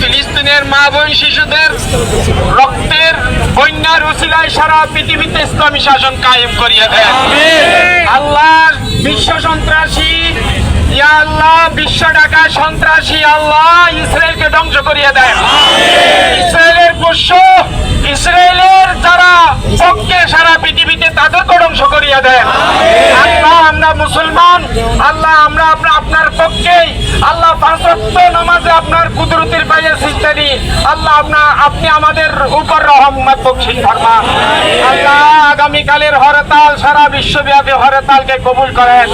ফিলিস্তিনের মা বোন শিশুদের রক্তের বন্যার উসিলায় সারা পৃথিবীতে ইসলামী শাসন কায়েম করিয়া দেন। আল্লাহ বিশ্ব সন্ত্রাসী ইয়া আল্লাহ বিশ্ব ঢাকা সন্ত্রাসী আল্লাহ ইসরায়েলকে ধ্বংস করিয়া দেন। ইসরায়েলের পোষ্য ইসরায়েলের যারা পক্ষে সারা পৃথিবীতে তাদেরকে ধ্বংস করিয়া দেন। আমরা মুসলমান, আল্লাহ আমরা আপনার পক্ষেই, আল্লাহ পাঁচত্ব নামাজে আপনার কুদরতির পাইয়ে সিস্তারি আল্লাহ আপনার আপনি আমাদের উপর রহমত বকশিস ফরমান আল্লাহ আগামীকালের হরতাল সারা বিশ্বব্যাপী হরতালকে কবুল করেন।